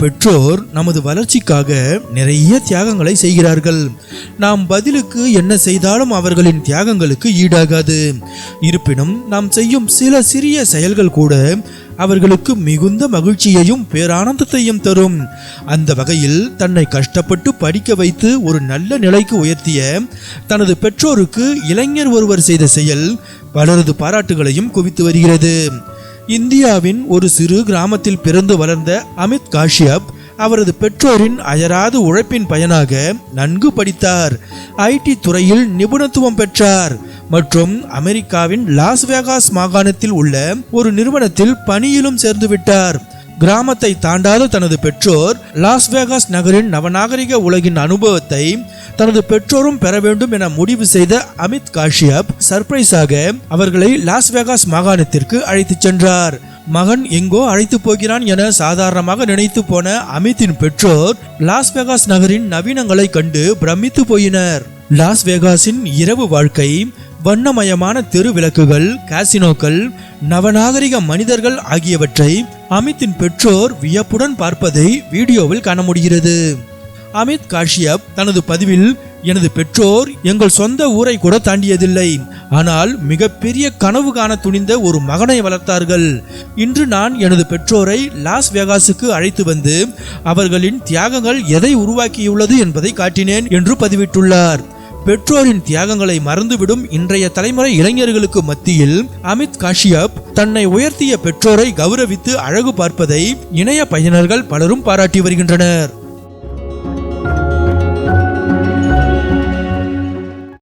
பெற்றோர் நமது வளர்ச்சிக்காக நிறைய தியாகங்களை செய்கிறார்கள். நாம் பதிலுக்கு என்ன செய்தாலும் அவர்களின் தியாகங்களுக்கு ஈடாகாது. இருப்பினும் நாம் செய்யும் சில சிறிய செயல்கள் கூட அவர்களுக்கு மிகுந்த மகிழ்ச்சியையும் பேரானந்தத்தையும் தரும். அந்த வகையில் தன்னை கஷ்டப்பட்டு படிக்க வைத்து ஒரு நல்ல நிலைக்கு உயர்த்திய தனது பெற்றோருக்கு இளைஞர் ஒருவர் செய்த செயல் பலரது பாராட்டுகளையும் குவித்து வருகிறது. இந்தியாவின் ஒரு சிறு கிராமத்தில் பிறந்து வளர்ந்த அமித் காஷ்யப் அவரது பெற்றோரின் அயராது உழைப்பின் பயனாக நன்கு படித்தார். ஐடி துறையில் நிபுணத்துவம் பெற்றார். மற்றும் அமெரிக்காவின் லாஸ் வேகாஸ் மாகாணத்தில் உள்ள ஒரு நிறுவனத்தில் பணியிலும் சேர்ந்துவிட்டார். கிராமத்தை தாண்டாத தனது பெற்றோர் லாஸ் வேகாஸ் நகரின் நவநாகரிக உலகின் அனுபவத்தை தனது பெற்றோரும் பெற வேண்டும் என முடிவு செய்த அமித் காஷ்யப் சர்ப்ரைஸாக அவர்களை லாஸ் வேகாஸ் மாகாணத்திற்கு அழைத்துச் சென்றார். மகன் எங்கோ அழைத்து போகிறான் என சாதாரணமாக நினைத்து போன அமித்தின் பெற்றோர் லாஸ் வேகாஸ் நகரின் நவீனங்களை கண்டு பிரமித்து போயினர். லாஸ் வேகாஸின் இரவு வாழ்க்கை வண்ணமயமான தெரு விளக்குகள் காசினோக்கள் நவநாகரிக மனிதர்கள் ஆகியவற்றை அமித்தின் பெற்றோர் வியப்புடன் பார்ப்பதை வீடியோவில் காண முடிகிறது. அமித் காஷ்யப் தனது பதிவில் எனது பெற்றோர் எங்கள் சொந்த ஊரை கூட தாண்டியதில்லை. ஆனால் மிகப்பெரிய கனவு காண துணிந்த ஒரு மகனை வளர்த்தார்கள். இன்று நான் எனது பெற்றோரை லாஸ் வேகாஸுக்கு அழைத்து வந்து அவர்களின் தியாகங்கள் எதை உருவாக்கியுள்ளது என்பதை காட்டினேன் என்று பதிவிட்டுள்ளார். பெற்றோரின் தியாகங்களை மறந்துவிடும் இன்றைய தலைமுறை இளைஞர்களுக்கு மத்தியில் அமித் காஷ்யப் தன்னை உயர்த்திய பெற்றோரை கௌரவித்து அழகு பார்ப்பதை இணைய பயனர்கள் பலரும் பாராட்டி வருகின்றனர்.